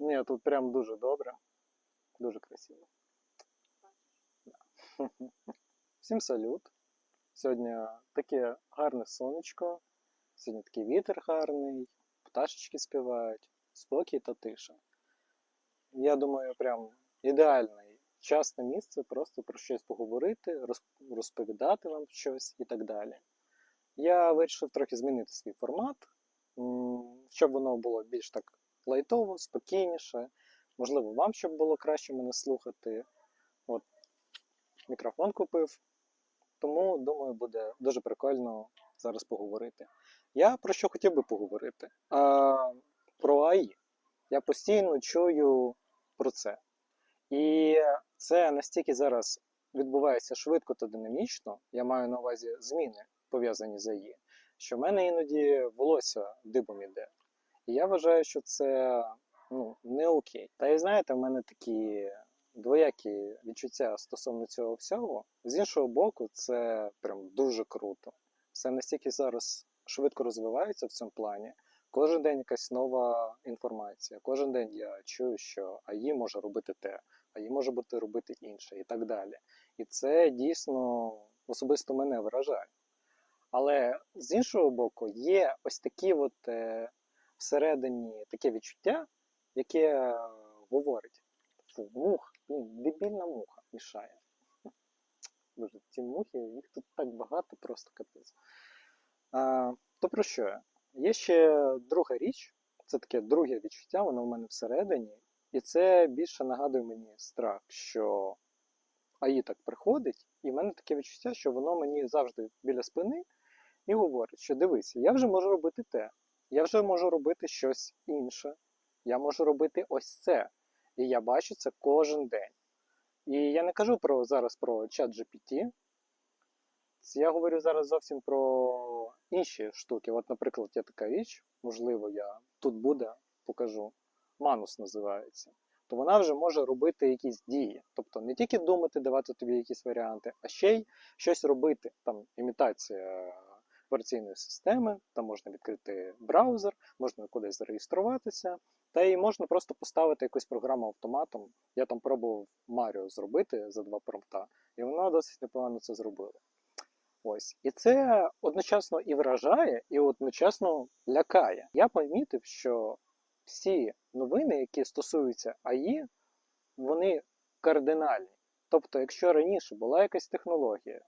Ні, тут прям дуже добре. Дуже красиво. Да. Всім салют. Сьогодні таке гарне сонечко. Сьогодні такий вітер гарний, пташечки співають, спокій та тиша. Я думаю, прям ідеальний час місце просто про щось поговорити, розповідати вам щось і так далі. Я вирішив трохи змінити свій формат, щоб воно було більш так лайтово, спокійніше. Можливо, вам щоб було краще мене слухати. От мікрофон купив. Тому, думаю, буде дуже прикольно зараз поговорити. Я про що хотів би поговорити? А, про АІ. Я постійно чую про це. І це настільки зараз відбувається швидко та динамічно, я маю на увазі зміни, пов'язані з АІ, що в мене іноді волосся дибом іде. І я вважаю, що це ну, не окей. Та і знаєте, в мене такі двоякі відчуття стосовно цього всього. З іншого боку, це прям дуже круто. Все настільки зараз швидко розвивається в цьому плані. Кожен день якась нова інформація. Кожен день я чую, що АІ може робити те, АІ може бути робити інше і так далі. І це дійсно особисто мене вражає. Але з іншого боку, є ось такі от е, всередині таке відчуття, яке е, говорить: Фу, мух, ну, дебільна муха мішає. Боже, ці мухи, їх тут так багато, просто капець. А, то про що я? Є ще друга річ, це таке друге відчуття, воно в мене всередині, і це більше нагадує мені страх, що АІ так приходить, і в мене таке відчуття, що воно мені завжди біля спини і говорить, що дивись, я вже можу робити те, я вже можу робити щось інше, я можу робити ось це. І я бачу це кожен день. І я не кажу про зараз про чат GPT. Я говорю зараз зовсім про інші штуки. От, наприклад, є така річ, можливо, я тут буде, покажу. Манус називається. То вона вже може робити якісь дії. Тобто не тільки думати, давати тобі якісь варіанти, а ще й щось робити. Там імітація операційної системи, там можна відкрити браузер, можна кудись зареєструватися, та й можна просто поставити якусь програму автоматом. Я там пробував Маріо зробити за два промпта, і вона досить непогано це зробила. Ось. І це одночасно і вражає, і одночасно лякає. Я помітив, що всі новини, які стосуються АІ, вони кардинальні. Тобто, якщо раніше була якась технологія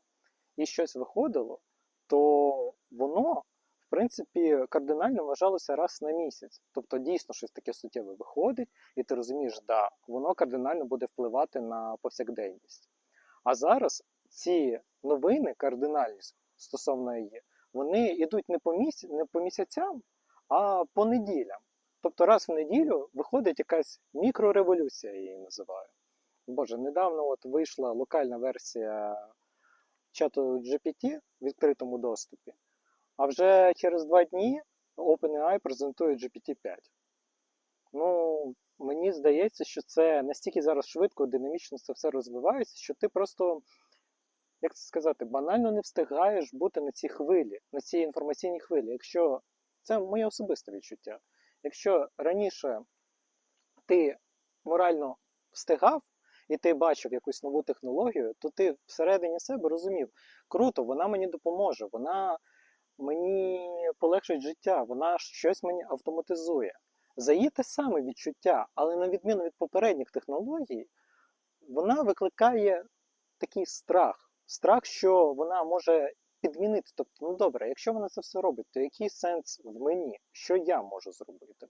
і щось виходило, то воно, в принципі, кардинально вважалося раз на місяць. Тобто, дійсно щось таке суттєве виходить, і ти розумієш, да, воно кардинально буде впливати на повсякденність. А зараз ці новини кардинальні стосовно АІ, вони йдуть не по, місяць, не по місяцям, а по неділям. Тобто раз в неділю виходить якась мікрореволюція, я її називаю. Боже, недавно от вийшла локальна версія чату GPT в відкритому доступі, а вже через два дні OpenAI презентує GPT-5. Ну, мені здається, що це настільки зараз швидко, динамічно це все розвивається, що ти просто, як це сказати, банально не встигаєш бути на цій хвилі, на цій інформаційній хвилі. Якщо це моє особисте відчуття. Якщо раніше ти морально встигав і ти бачив якусь нову технологію, то ти всередині себе розумів, круто, вона мені допоможе, вона мені полегшить життя, вона щось мені автоматизує. За її те саме відчуття, але на відміну від попередніх технологій, вона викликає такий страх. Страх, що вона може підмінити. Тобто, ну добре, якщо вона це все робить, то який сенс в мені, що я можу зробити?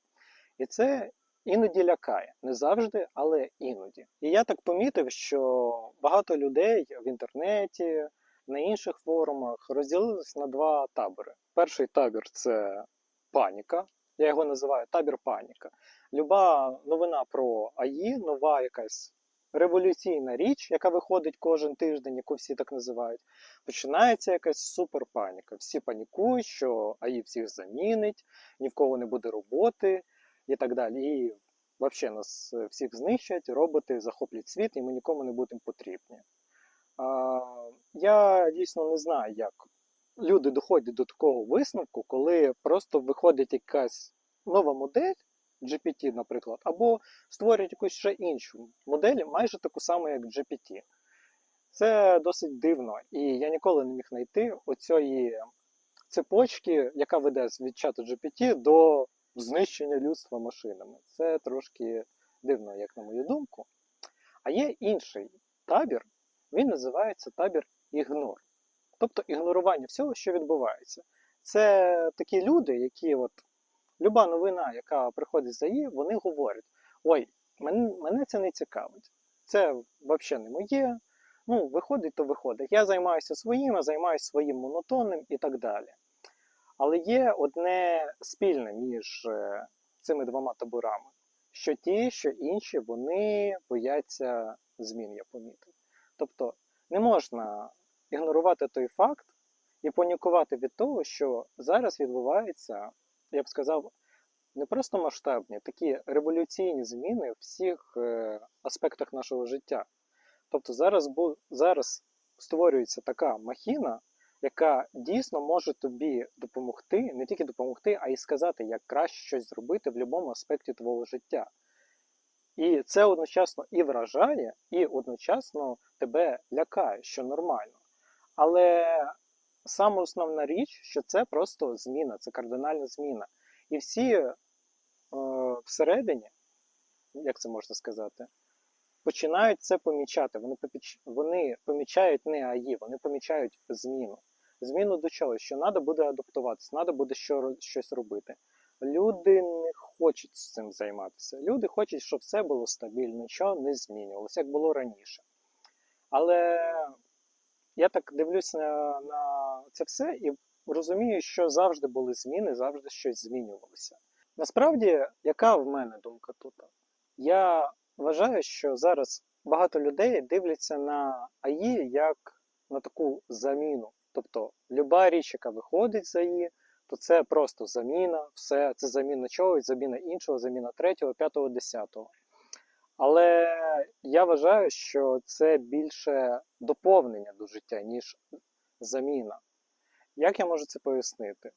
І це іноді лякає. Не завжди, але іноді. І я так помітив, що багато людей в інтернеті, на інших форумах розділились на два табори. Перший табір це паніка. Я його називаю табір паніка. Люба новина про АІ, нова якась революційна річ, яка виходить кожен тиждень, яку всі так називають, починається якась суперпаніка. Всі панікують, що АІ всіх замінить, ні в кого не буде роботи і так далі. І взагалі нас всіх знищать, роботи захоплять світ, і ми нікому не будемо потрібні. А, я дійсно не знаю, як люди доходять до такого висновку, коли просто виходить якась нова модель, GPT, наприклад, або створюють якусь ще іншу модель, майже таку саму, як GPT. Це досить дивно, і я ніколи не міг знайти оцієї цепочки, яка веде від чату GPT до знищення людства машинами. Це трошки дивно, як на мою думку. А є інший табір, він називається табір ігнор. Тобто ігнорування всього, що відбувається. Це такі люди, які от люба новина, яка приходить за її, вони говорять: ой, мене, це не цікавить. Це взагалі не моє. Ну, виходить, то виходить. Я займаюся своїм, я займаюся своїм монотонним і так далі. Але є одне спільне між е, цими двома таборами, що ті, що інші, вони бояться змін, я помітив. Тобто не можна ігнорувати той факт і панікувати від того, що зараз відбувається, я б сказав, не просто масштабні, такі революційні зміни в всіх е, аспектах нашого життя. Тобто зараз, зараз створюється така махіна, яка дійсно може тобі допомогти, не тільки допомогти, а й сказати, як краще щось зробити в будь-якому аспекті твого життя. І це одночасно і вражає, і одночасно тебе лякає, що нормально. Але саме основна річ, що це просто зміна, це кардинальна зміна. І всі е, всередині, як це можна сказати, починають це помічати. Вони, вони помічають не АІ, вони помічають зміну. Зміну до чого? Що треба буде адаптуватися, треба буде що... щось робити. Люди не хочуть цим займатися. Люди хочуть, щоб все було стабільно, нічого не змінювалося, як було раніше. Але я так дивлюся на, на це все і розумію, що завжди були зміни, завжди щось змінювалося. Насправді, яка в мене думка тут? Я вважаю, що зараз багато людей дивляться на АІ як на таку заміну. Тобто, люба річ, яка виходить з АІ, то це просто заміна, все, це заміна чогось, заміна іншого, заміна третього, п'ятого, десятого. Але я вважаю, що це більше доповнення до життя, ніж заміна. Як я можу це пояснити?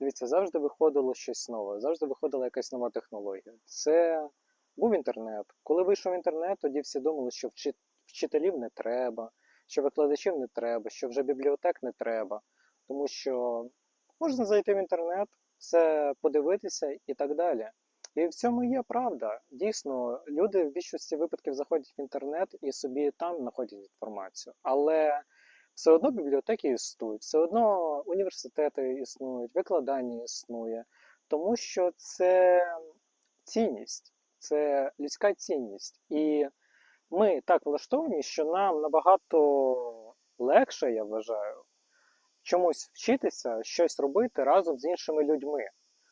Дивіться, завжди виходило щось нове, завжди виходила якась нова технологія. Це був інтернет. Коли вийшов інтернет, тоді всі думали, що вчителів не треба, що викладачів не треба, що вже бібліотек не треба. Тому що можна зайти в інтернет, все подивитися і так далі. І в цьому є правда. Дійсно, люди в більшості випадків заходять в інтернет і собі там знаходять інформацію. Але все одно бібліотеки існують, все одно університети існують, викладання існує, тому що це цінність, це людська цінність. І ми так влаштовані, що нам набагато легше, я вважаю, чомусь вчитися, щось робити разом з іншими людьми.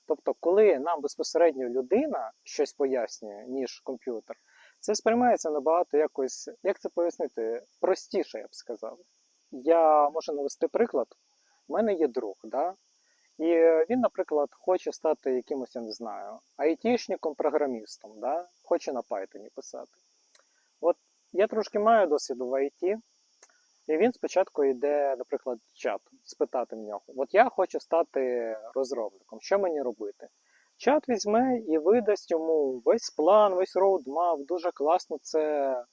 Тобто, коли нам безпосередньо людина щось пояснює, ніж комп'ютер, це сприймається набагато якось, як це пояснити, простіше, я б сказав. Я можу навести приклад. У мене є друг, да? І він, наприклад, хоче стати якимось, я не знаю, айтішником, програмістом, да? хоче на Python писати. От я трошки маю досвіду в IT, і він спочатку йде, наприклад, в чат, спитати в нього: От я хочу стати розробником, що мені робити? Чат візьме і видасть йому весь план, весь роудмап, дуже класно це е,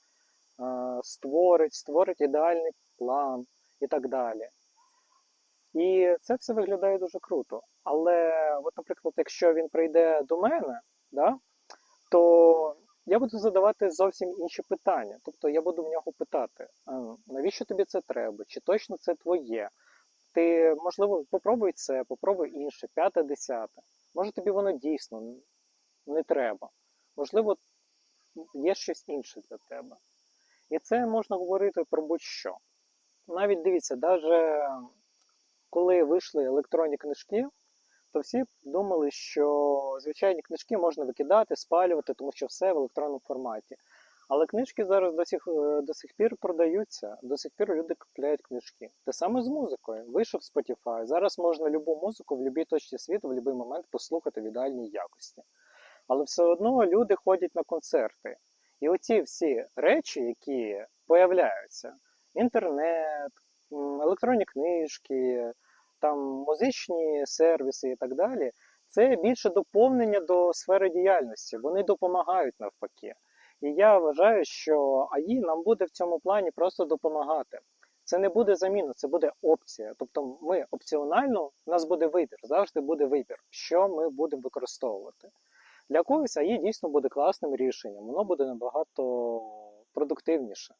створить, створить ідеальний план і так далі. І це все виглядає дуже круто. Але, от, наприклад, якщо він прийде до мене, да, то я буду задавати зовсім інші питання. Тобто я буду в нього питати, навіщо тобі це треба? Чи точно це твоє? Ти, можливо, попробуй це, попробуй інше, п'яте, десяте. Може тобі воно дійсно не треба. Можливо, є щось інше для тебе. І це можна говорити про будь-що. Навіть дивіться, навіть коли вийшли електронні книжки, то всі думали, що звичайні книжки можна викидати, спалювати, тому що все в електронному форматі. Але книжки зараз до сих, до сих пір продаються, до сих пір люди купляють книжки. Те саме з музикою. Вийшов Spotify. Зараз можна любу музику в будь-якій точці світу в будь-який момент послухати в ідеальній якості. Але все одно люди ходять на концерти. І оці всі речі, які появляються: інтернет, електронні книжки, там музичні сервіси і так далі, Це більше доповнення до сфери діяльності. Вони допомагають навпаки. І я вважаю, що АІ нам буде в цьому плані просто допомагати. Це не буде заміна, це буде опція. Тобто ми опціонально, у нас буде вибір, завжди буде вибір, що ми будемо використовувати. Для когось АІ дійсно буде класним рішенням, воно буде набагато продуктивніше.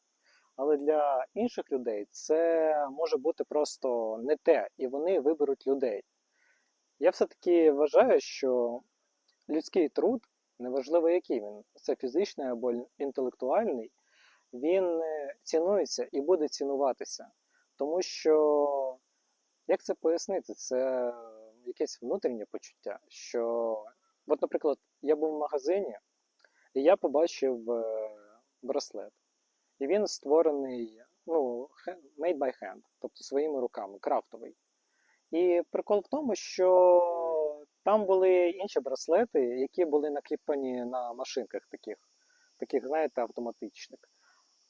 Але для інших людей це може бути просто не те, і вони виберуть людей. Я все-таки вважаю, що людський труд, неважливо який він, це фізичний або інтелектуальний, він е, цінується і буде цінуватися. Тому що, як це пояснити, це якесь внутрішнє почуття. Що, от, наприклад, я був в магазині, і я побачив е, браслет. І він створений, ну, made by hand, тобто своїми руками, крафтовий. І прикол в тому, що там були інші браслети, які були накліпані на машинках таких, таких, знаєте, автоматичних.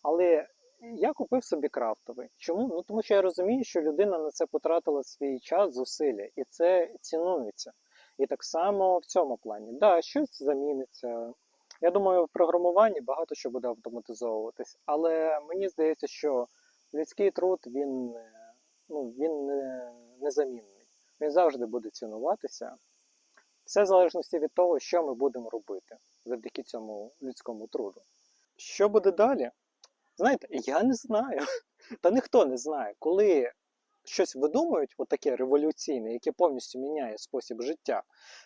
Але я купив собі крафтовий. Чому? Ну тому що я розумію, що людина на це потратила свій час, зусилля, і це цінується. І так само в цьому плані. Да, щось заміниться. Я думаю, в програмуванні багато що буде автоматизовуватись, але мені здається, що людський труд він, е, ну, він незамінний. Він завжди буде цінуватися. Все в залежності від того, що ми будемо робити завдяки цьому людському труду. Що буде далі? Знаєте, я не знаю. Та ніхто не знає, коли щось видумують, отаке революційне, яке повністю міняє спосіб життя,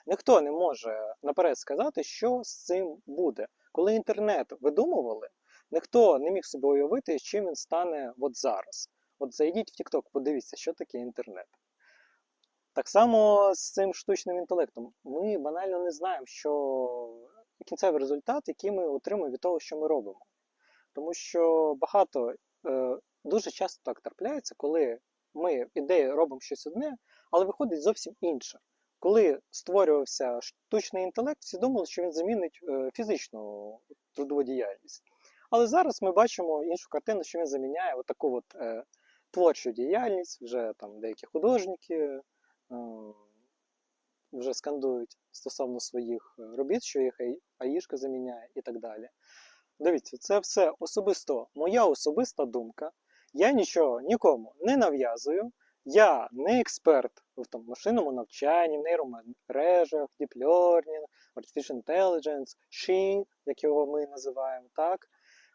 ніхто не може наперед сказати, що з цим буде. Коли інтернет видумували, ніхто не міг собі уявити, чим він стане от зараз. От зайдіть в TikTok, подивіться, що таке інтернет. Так само з цим штучним інтелектом. Ми банально не знаємо, що кінцевий результат, який ми отримуємо від того, що ми робимо. Тому що багато, е, дуже часто так трапляється, коли ми ідею робимо щось одне, але виходить зовсім інше. Коли створювався штучний інтелект, всі думали, що він замінить е, фізичну трудову діяльність. Але зараз ми бачимо іншу картину, що він заміняє отаку от, е, творчу діяльність, вже там деякі художники е, вже скандують стосовно своїх е, робіт, що їх АІшка заміняє і так далі. Дивіться, це все особисто моя особиста думка. Я нічого нікому не нав'язую. Я не експерт в там, машинному навчанні, нейромережах, deep learning, artificial intelligence, SHE, як його ми називаємо, так?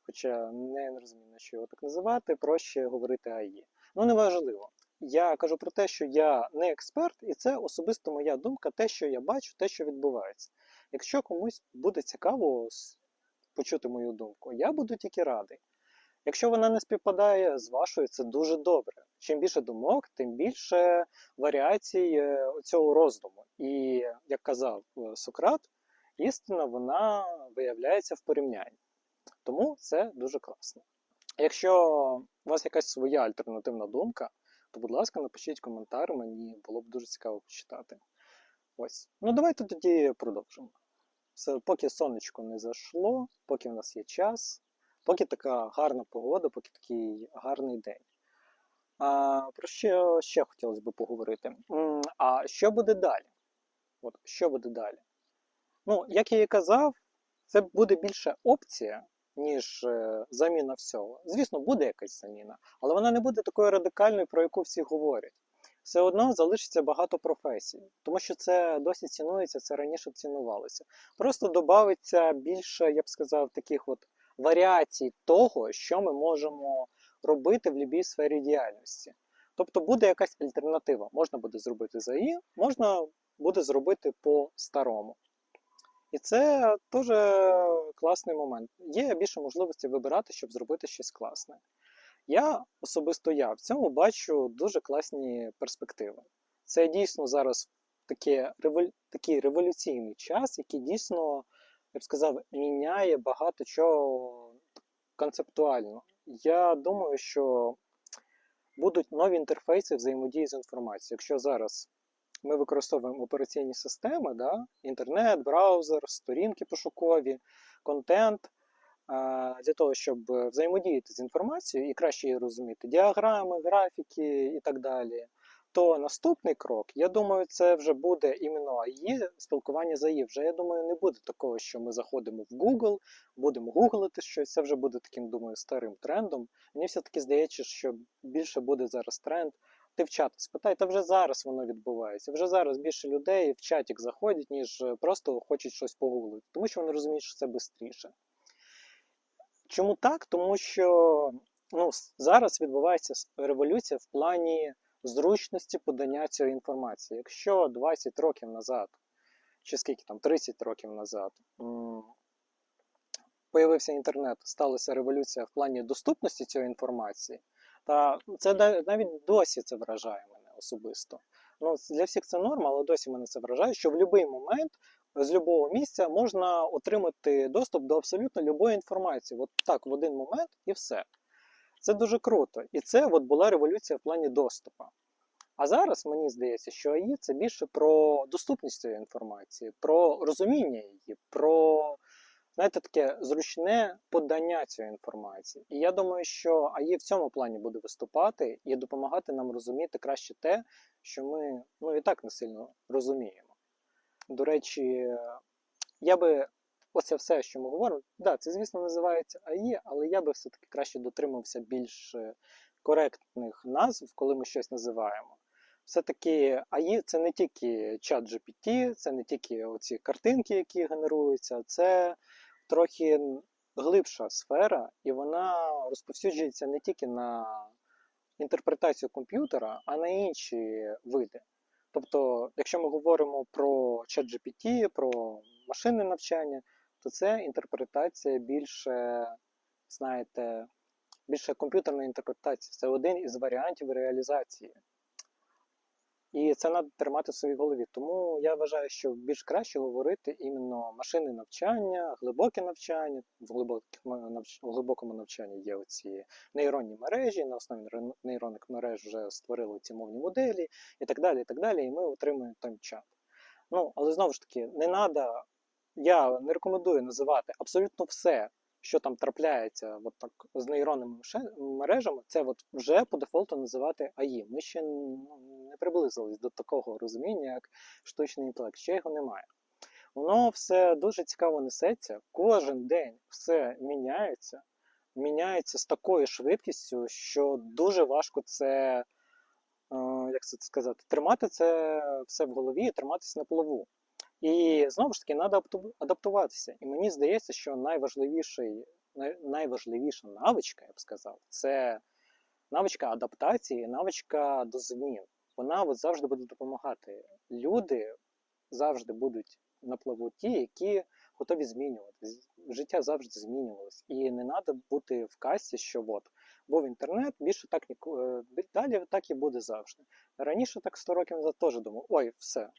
Хоча не розумію, на що його так називати, проще говорити АІ. Ну, неважливо. Я кажу про те, що я не експерт, і це особисто моя думка, те, що я бачу, те, що відбувається. Якщо комусь буде цікаво почути мою думку, я буду тільки радий. Якщо вона не співпадає з вашою, це дуже добре. Чим більше думок, тим більше варіацій е, цього роздуму. І як казав е, Сократ, істина вона виявляється в порівнянні. Тому це дуже класно. Якщо у вас якась своя альтернативна думка, то, будь ласка, напишіть коментар, мені було б дуже цікаво почитати. Ось. Ну, давайте тоді продовжимо. Все, поки сонечко не зайшло, поки в нас є час, поки така гарна погода, поки такий гарний день. А, про що ще хотілося б поговорити? А що буде далі? От, що буде далі? Ну, як я і казав, це буде більше опція, ніж е, заміна всього. Звісно, буде якась заміна, але вона не буде такою радикальною, про яку всі говорять. Все одно залишиться багато професій, тому що це досі цінується, це раніше цінувалося. Просто додається більше, я б сказав, таких от варіацій того, що ми можемо робити в будь-якій сфері діяльності. Тобто буде якась альтернатива. Можна буде зробити за ІІ, можна буде зробити по-старому. І це теж класний момент. Є більше можливості вибирати, щоб зробити щось класне. Я особисто я в цьому бачу дуже класні перспективи. Це дійсно зараз такий революційний час, який дійсно, я б сказав, міняє багато чого концептуально. Я думаю, що будуть нові інтерфейси взаємодії з інформацією. Якщо зараз ми використовуємо операційні системи, да, інтернет, браузер, сторінки пошукові, контент для того, щоб взаємодіяти з інформацією і краще її розуміти, діаграми, графіки і так далі, то наступний крок, я думаю, це вже буде іменно АІ, спілкування з АІ. Вже я думаю, не буде такого, що ми заходимо в Google, будемо гуглити щось. Це вже буде таким, думаю, старим трендом. Мені все-таки здається, що більше буде зараз тренд. Ти в чат спитай, та вже зараз воно відбувається. Вже зараз більше людей в чатік заходять, ніж просто хочуть щось погуглити, тому що вони розуміють, що це швидше. Чому так? Тому що ну, зараз відбувається революція в плані зручності подання цієї інформації. Якщо 20 років назад, чи скільки там, 30 років назад, появився інтернет, сталася революція в плані доступності цієї інформації, та це навіть досі це вражає мене особисто. Ну, для всіх це норма, але досі мене це вражає, що в будь-який момент з будь-якого місця можна отримати доступ до абсолютно будь-якої інформації. От так, в один момент і все. Це дуже круто. І це от була революція в плані доступу. А зараз мені здається, що АІ це більше про доступність цієї інформації, про розуміння її, про знаєте, таке зручне подання цієї інформації. І я думаю, що АІ в цьому плані буде виступати і допомагати нам розуміти краще те, що ми ну, і так не сильно розуміємо. До речі, я би оце все, що ми говоримо, да, це, звісно, називається АІ, але я би все-таки краще дотримався більш е, коректних назв, коли ми щось називаємо. Все-таки АІ це не тільки чат GPT, це не тільки оці картинки, які генеруються, це трохи глибша сфера, і вона розповсюджується не тільки на інтерпретацію комп'ютера, а на інші види. Тобто, якщо ми говоримо про ChatGPT, про машинне навчання, то це інтерпретація більше, знаєте, більше комп'ютерна інтерпретація. Це один із варіантів реалізації. І це треба тримати в своїй голові. Тому я вважаю, що більш краще говорити іменно машинне навчання, глибоке навчання. В, глибоких, навч... в глибокому навчанні є оці нейронні мережі, на основі нейронних мереж вже створили ці мовні моделі і так далі. І так далі, і ми отримуємо там чат. Ну, але знову ж таки, не треба. Я не рекомендую називати абсолютно все, що там трапляється от так, з нейронними мережами, це от вже по дефолту називати АІ. Ми ще ну, не приблизились до такого розуміння, як штучний інтелект, ще його немає. Воно все дуже цікаво несеться, кожен день все міняється, міняється з такою швидкістю, що дуже важко це, е, як це сказати, тримати це все в голові і триматися на плаву. І знову ж таки, треба адаптуватися. І мені здається, що найважливіший, найважливіша навичка, я б сказав, це навичка адаптації, навичка до змін. Вона от завжди буде допомагати. Люди завжди будуть на плаву ті, які готові змінюватися. Життя завжди змінювалось. І не треба бути в касі, що от був інтернет, більше так ніко- е, далі так і буде завжди. Раніше, так 100 років назад, теж думав, ой, все,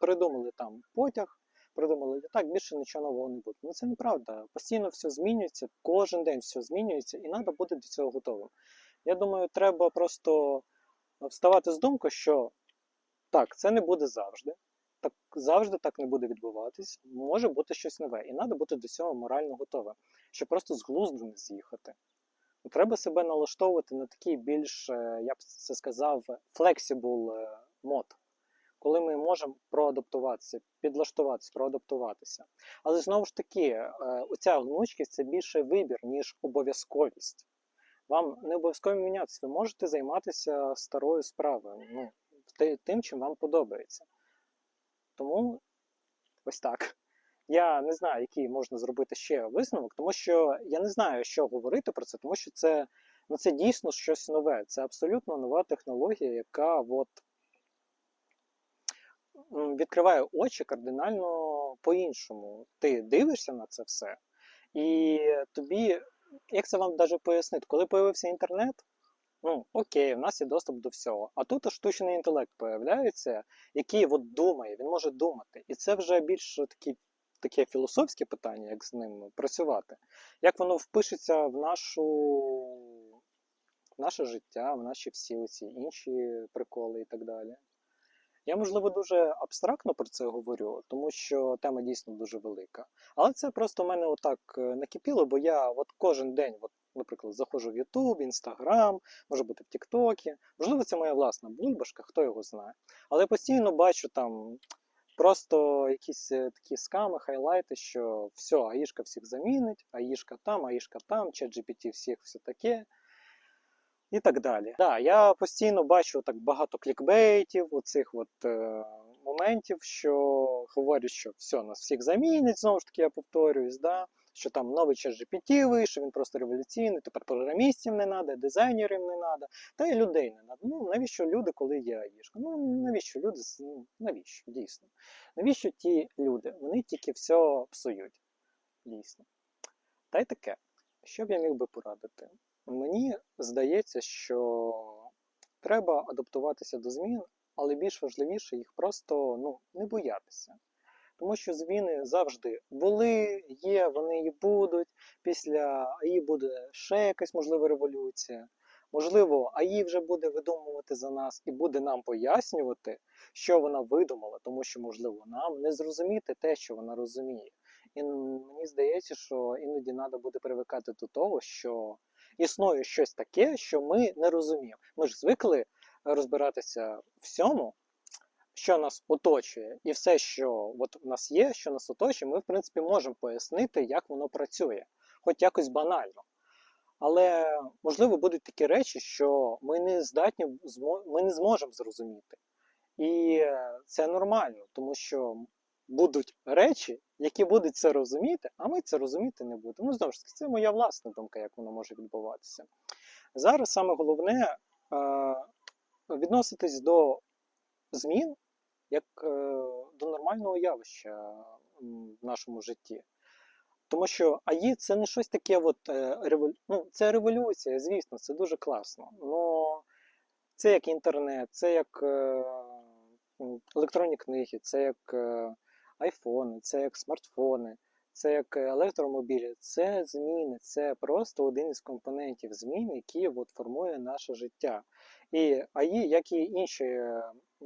придумали там потяг, придумали літак, більше нічого нового не буде. Ну це неправда. Постійно все змінюється, кожен день все змінюється, і треба бути до цього готовим. Я думаю, треба просто вставати з думкою, що так, це не буде завжди. Так завжди так не буде відбуватись. Може бути щось нове, і треба бути до цього морально готовим, щоб просто з глузду не з'їхати. Треба себе налаштовувати на такий більш, е, я б це сказав, flexible е, мод, коли ми можемо проадаптуватися, підлаштуватися, проадаптуватися. Але знову ж таки, е, оця гнучкість це більше вибір, ніж обов'язковість. Вам не обов'язково мінятися, ви можете займатися старою справою, ну, тим, чим вам подобається. Тому ось так. Я не знаю, який можна зробити ще висновок, тому що я не знаю, що говорити про це, тому що це, ну, це дійсно щось нове. Це абсолютно нова технологія, яка от, відкриває очі кардинально по-іншому. Ти дивишся на це все, і тобі, як це вам навіть пояснити, коли появився інтернет, ну окей, у нас є доступ до всього. А тут штучний інтелект появляється, який от думає, він може думати. І це вже більш такі, таке філософське питання, як з ним працювати. Як воно впишеться в нашу наше життя, в наші всі оці інші приколи і так далі. Я, можливо, дуже абстрактно про це говорю, тому що тема дійсно дуже велика. Але це просто в мене отак е, накипіло, бо я от кожен день от наприклад, заходжу в YouTube, Instagram, може бути в Тіктокі. Можливо, це моя власна бульбашка, хто його знає. Але постійно бачу там просто якісь е, такі сками, хайлайти, що все, АІшка всіх замінить, АІшка там, АІшка там, чат всіх, все таке. І так далі. Да, я постійно бачу так багато клікбейтів, оцих от е, моментів, що говорять, що все, нас всіх замінить, знову ж таки, я повторююсь, да, що там новий чат GPT вийшов, він просто революційний, тепер програмістів не треба, дизайнерів не треба, та й людей не треба. Ну, навіщо люди, коли є АІшка? Ну, навіщо люди? Ну, навіщо, дійсно? Навіщо ті люди? Вони тільки все псують. Дійсно. Та й таке. Що б я міг би порадити? Мені здається, що треба адаптуватися до змін, але більш важливіше їх просто ну, не боятися. Тому що зміни завжди були, є, вони і будуть. Після АІ буде ще якась можливо революція. Можливо, АІ вже буде видумувати за нас і буде нам пояснювати, що вона видумала, тому що, можливо, нам не зрозуміти те, що вона розуміє. І мені здається, що іноді треба буде привикати до того, що існує щось таке, що ми не розуміємо. Ми ж звикли розбиратися в всьому, що нас оточує, і все, що от в нас є, що нас оточує, ми, в принципі, можемо пояснити, як воно працює, хоч якось банально. Але можливо будуть такі речі, що ми не здатні ми не зможемо зрозуміти. І це нормально, тому що будуть речі, які будуть це розуміти, а ми це розуміти не будемо. Ну, знову ж таки, це моя власна думка, як воно може відбуватися. Зараз саме головне е, відноситись до змін як е, до нормального явища в нашому житті. Тому що АІ це не щось таке, от, е, ну, це революція, звісно, це дуже класно. Но це як інтернет, це як е, електронні книги, це як айфони, це як смартфони, це як електромобілі. Це зміни, це просто один із компонентів змін, які от, формує наше життя. І АІ, як і інші е,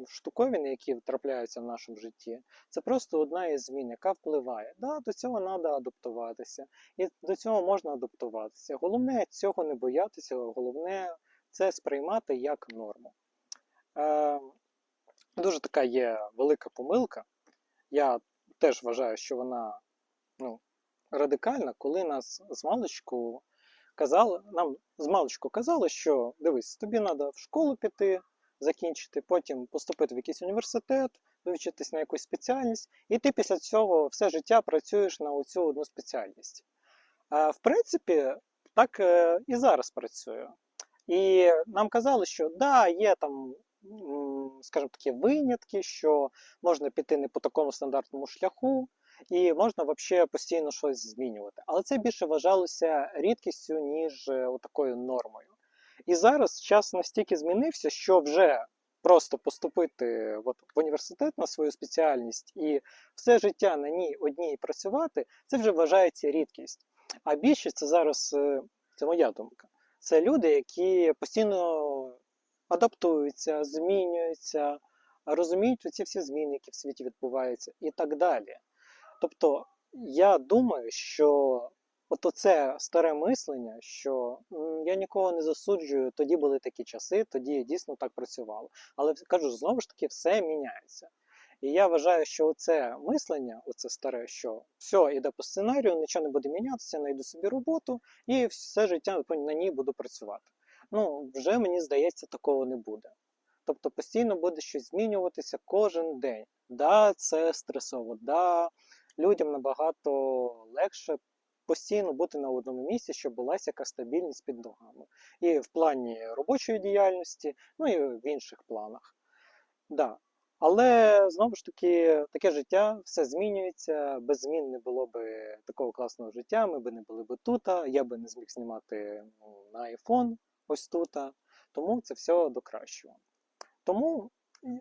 штуковини, які трапляються в нашому житті, це просто одна із змін, яка впливає. Да, до цього треба адаптуватися, і до цього можна адаптуватися. Головне цього не боятися, головне це сприймати як норму. Е, дуже така є велика помилка. Я теж вважаю, що вона ну, радикальна, коли нас з маличку казали, нам з маличку казали, що дивись, тобі треба в школу піти, закінчити, потім поступити в якийсь університет, вивчитись на якусь спеціальність, і ти після цього все життя працюєш на оцю одну спеціальність. В принципі, так е, і зараз працює. І нам казали, що да, є там, скажімо такі, винятки, що можна піти не по такому стандартному шляху, і можна взагалі постійно щось змінювати. Але це більше вважалося рідкістю, ніж е, такою нормою. І зараз час настільки змінився, що вже просто поступити от, в університет на свою спеціальність і все життя на ній одній працювати, це вже вважається рідкість. А більшість це зараз, е, це моя думка. Це люди, які постійно адаптуються, змінюються, розуміють ці всі зміни, які в світі відбуваються, і так далі. Тобто, я думаю, що от оце старе мислення, що я нікого не засуджую, тоді були такі часи, тоді дійсно так працювало. Але кажу, знову ж таки, все міняється. І я вважаю, що оце мислення, оце старе, що все іде по сценарію, нічого не буде мінятися, знайду собі роботу і все життя на ній буду працювати. Ну, вже мені здається, такого не буде. Тобто постійно буде щось змінюватися кожен день. Да, це стресово, да, людям набагато легше постійно бути на одному місці, щоб була якась стабільність під ногами. І в плані робочої діяльності, ну і в інших планах. Да. Але знову ж таки, таке життя, все змінюється. Без змін не було б такого класного життя, ми б не були б тут, я би не зміг знімати ну, на iPhone ось тут. Тому це все до кращого. Тому,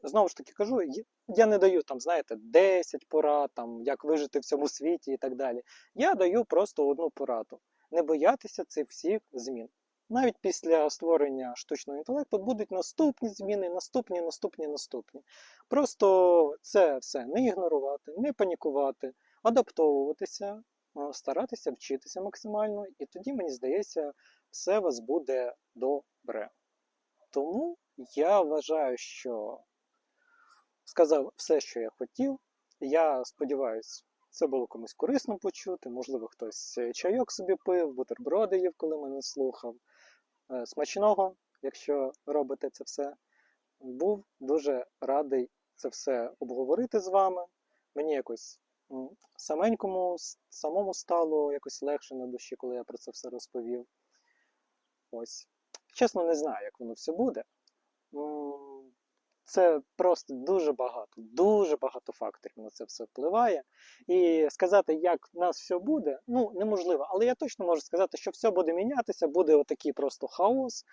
знову ж таки кажу, я не даю там, знаєте, 10 порад, там, як вижити в цьому світі і так далі. Я даю просто одну пораду: не боятися цих всіх змін. Навіть після створення штучного інтелекту будуть наступні зміни, наступні, наступні, наступні. Просто це все не ігнорувати, не панікувати, адаптовуватися старатися вчитися максимально, і тоді, мені здається, все у вас буде добре. Тому я вважаю, що сказав все, що я хотів. Я сподіваюся, це було комусь корисно почути. Можливо, хтось е, чайок собі пив, бутерброди їв, коли мене слухав. Е, Смачного, якщо робите це все. Був дуже радий це все обговорити з вами. Мені якось саменькому, самому стало якось легше на душі, коли я про це все розповів. Ось. Чесно, не знаю, як воно все буде. Це просто дуже багато, дуже багато факторів на це все впливає. І сказати, як в нас все буде, ну неможливо. Але я точно можу сказати, що все буде мінятися, буде отакий просто хаос.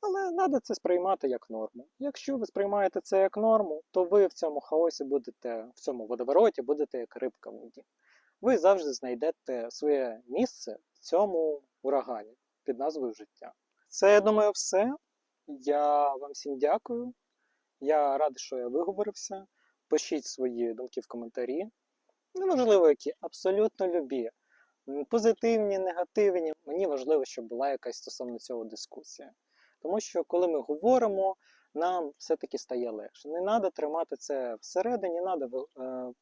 Але треба це сприймати як норму. Якщо ви сприймаєте це як норму, то ви в цьому хаосі будете, в цьому водовороті будете як рибка в воді. Ви завжди знайдете своє місце в цьому урагані під назвою життя. Це, я думаю, все. Я вам всім дякую. Я радий, що я виговорився. Пишіть свої думки в коментарі. Неважливо, які, абсолютно любі. Позитивні, негативні. Мені важливо, щоб була якась стосовно цього дискусія. Тому що коли ми говоримо, нам все-таки стає легше. Не треба тримати це всередині, треба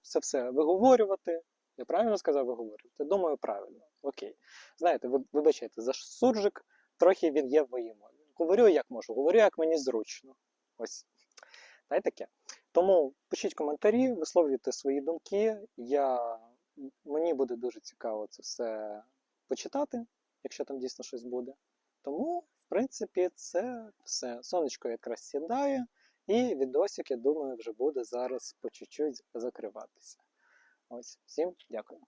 це все виговорювати. Я правильно сказав виговорювати? Думаю, правильно. Окей. Знаєте, ви, вибачайте, за суржик трохи він є в моїй. Говорю, як можу, говорю, як мені зручно. Ось. Та й таке. Тому пишіть коментарі, висловлюйте свої думки. Я... Мені буде дуже цікаво це все почитати, якщо там дійсно щось буде. Тому, в принципі, це все. Сонечко якраз сідає, і відосик, я думаю, вже буде зараз по чуть-чуть закриватися. Ось, всім дякую.